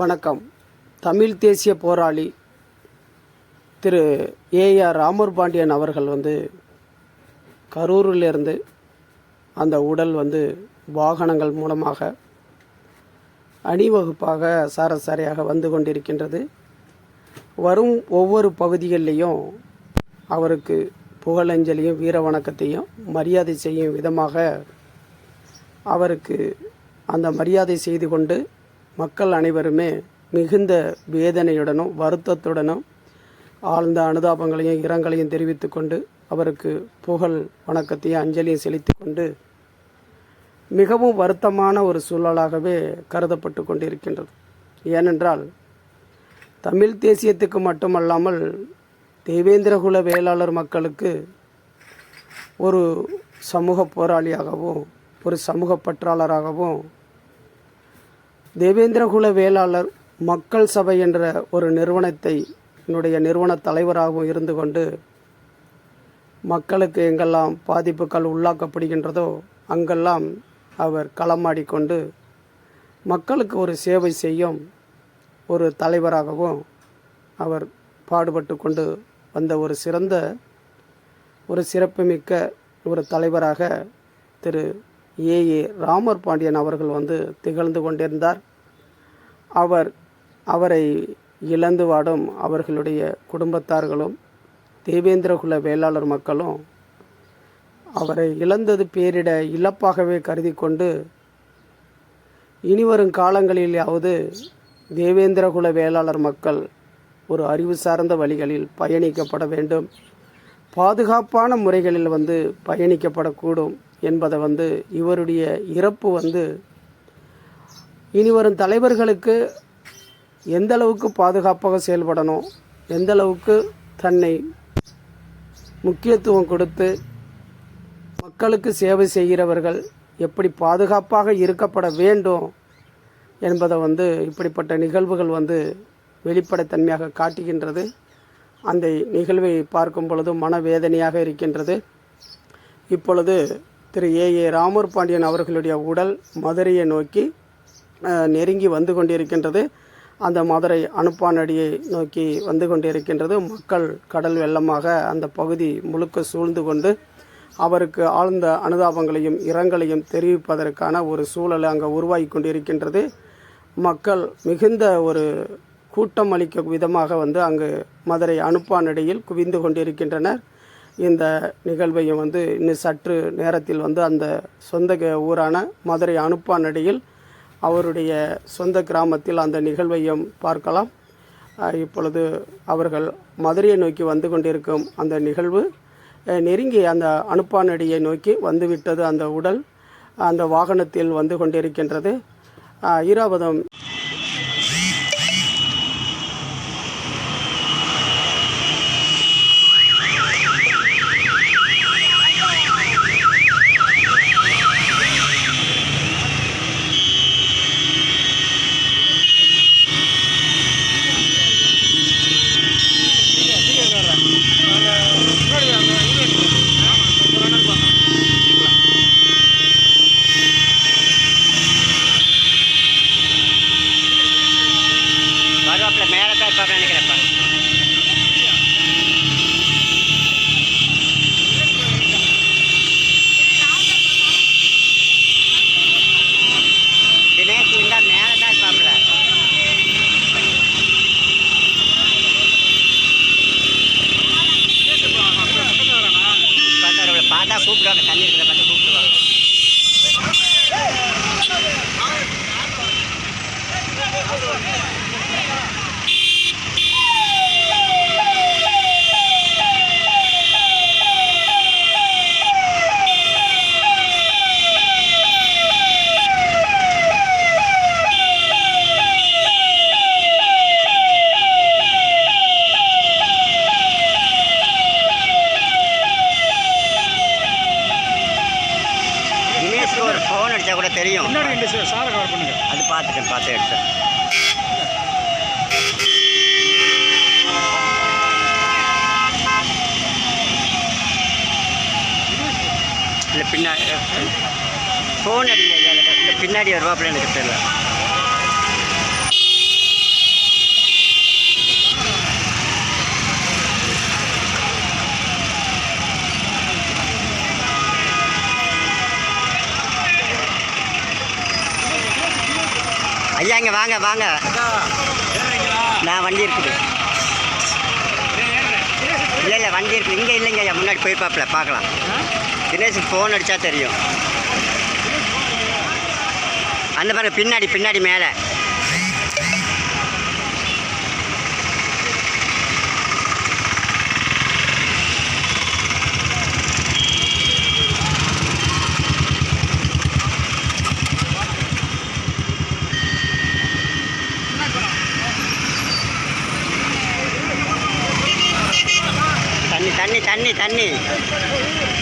வணக்கம். தமிழ் தேசிய போராளி திரு ஏஆர் ராமர் பாண்டியன் அவர்கள் வந்து கரூரிலிருந்து அந்த உடல் வந்து வாகனங்கள் மூலமாக அணிவகுப்பாக சாரசாரியாக வந்து கொண்டிருக்கின்றது. வரும் ஒவ்வொரு பகுதிகளிலையும் அவருக்கு புகழஞ்சலியும் வீர வணக்கத்தையும் மரியாதை செய்யும் விதமாக அவருக்கு அந்த மரியாதை செய்து கொண்டு மக்கள் அனைவருமே மிகுந்த வேதனையுடனும் வருத்தத்துடனும் ஆழ்ந்த அனுதாபங்களையும் இரங்கலையும் தெரிவித்து கொண்டு அவருக்கு புகழ் வணக்கத்தையும் அஞ்சலியும் செலுத்தி கொண்டு மிகவும் வருத்தமான ஒரு சூழலாகவே கருதப்பட்டு கொண்டிருக்கின்றது. ஏனென்றால் தமிழ் தேசியத்துக்கு மட்டுமல்லாமல் தேவேந்திரகுல வேளாளர் மக்களுக்கு ஒரு சமூக போராளியாகவும் ஒரு சமூக பற்றாளராகவும் தேவேந்திரகுல வேளாளர் மக்கள் சபை என்ற ஒரு நிறுவனத்தை என்னுடைய நிறுவன தலைவராகவும் இருந்து கொண்டு மக்களுக்கு எங்கெல்லாம் பாதிப்புகள் உள்ளாக்கப்படுகின்றதோ அங்கெல்லாம் அவர் களமாடிக்கொண்டு மக்களுக்கு ஒரு சேவை செய்யும் ஒரு தலைவராகவும் அவர் பாடுபட்டு கொண்டு வந்த ஒரு சிறந்த ஒரு சிறப்புமிக்க ஒரு தலைவராக திரு ஏ. ஏ. ராமர் பாண்டியன் அவர்கள் வந்து திகழ்ந்து கொண்டிருந்தார். அவர் அவரை இழந்து வாடும் அவர்களுடைய குடும்பத்தார்களும் தேவேந்திரகுல வேளாளர் மக்களும் அவரை இழந்தது பேரிட இழப்பாகவே கருதி கொண்டு இனிவரும் காலங்களிலாவது தேவேந்திரகுல வேளாளர் மக்கள் ஒரு அறிவு சார்ந்த வழிகளில் பயணிக்கப்பட வேண்டும். பாதுகாப்பான முறைகளில் வந்து பயணிக்கப்படக்கூடும். என்பதை வந்து இவருடைய இறப்பு வந்து இனிவரும் தலைவர்களுக்கு எந்த அளவுக்கு பாதுகாப்பாக செயல்படணும் எந்த அளவுக்கு தன்னை முக்கியத்துவம் கொடுத்து மக்களுக்கு சேவை செய்கிறவர்கள் எப்படி பாதுகாப்பாக இருக்கப்பட வேண்டும் என்பதை வந்து இப்படிப்பட்ட நிகழ்வுகள் வந்து வெளிப்படைத்தன்மையாக காட்டுகின்றது. அந்த நிகழ்வை பார்க்கும் பொழுது மனவேதனையாக இருக்கின்றது. இப்பொழுது திரு ஏ. ஏ. ராமர் பாண்டியன் அவர்களுடைய உடல் மதுரையை நோக்கி நெருங்கி வந்து கொண்டிருக்கின்றது. அந்த மதுரை அனுப்பானடியை நோக்கி வந்து கொண்டிருக்கின்றது. மக்கள் கடல் வெள்ளமாக அந்த பகுதி முழுக்க சூழ்ந்து கொண்டு அவருக்கு ஆழ்ந்த அனுதாபங்களையும் இரங்கலையும் தெரிவிப்பதற்கான ஒரு சூழல் அங்கே உருவாகி கொண்டிருக்கின்றது. மக்கள் மிகுந்த ஒரு கூட்டம் அளிக்க விதமாக வந்து அங்கு மதுரை அனுப்பானடியில் குவிந்து கொண்டிருக்கின்றனர். இந்த நிகழ்வையும் வந்து இன்னும் சற்று நேரத்தில் வந்து அந்த சொந்த க- ஊரான மதுரை அனுப்பானடியில் அவருடைய சொந்த கிராமத்தில் அந்த நிகழ்வையும் பார்க்கலாம். இப்பொழுது அவர்கள் மதுரையை நோக்கி வந்து கொண்டிருக்கும் அந்த நிகழ்வு நெருங்கி அந்த அனுப்பானடியை நோக்கி வந்துவிட்டது அந்த உடல் அந்த வாகனத்தில் வந்து கொண்டிருக்கின்றது. ஈராவதம் வருவாப்புல மேலே தான் இருப்பாப்ல நினைக்கிறேன்ப்பா தினேஷ் இருந்தா மேலே தான் இருப்பாப்ல உட்காந்து பார்த்தா கூப்பிடுவாங்க தண்ணி இருக்கிற பார்த்து கூப்பிடுவாங்க தினேஷ்க்கு ஒரு ஃபோன் அடிச்சா கூட தெரியும். சார் கவர் பண்ணுங்க. அது பார்த்துட்டேன் பார்த்து எடுத்தேன் இல்லை பின்னாடி ஃபோன் அடிங்க ஐயா இல்லை பின்னாடி வருவாப்புல எனக்கு தெரியல. ஐயா இங்கே வாங்க வாங்க. நான் வண்டி இருக்குது. இல்லை இல்லை வண்டி இருக்குது. இங்கே இல்லைங்க ஐயா முன்னாடி போயிருப்பாப்புல பார்க்கலாம். தினேஷுக்கு ஃபோன் அடித்தா தெரியும். அந்த பாருங்க பின்னாடி பின்னாடி மேலே. carne.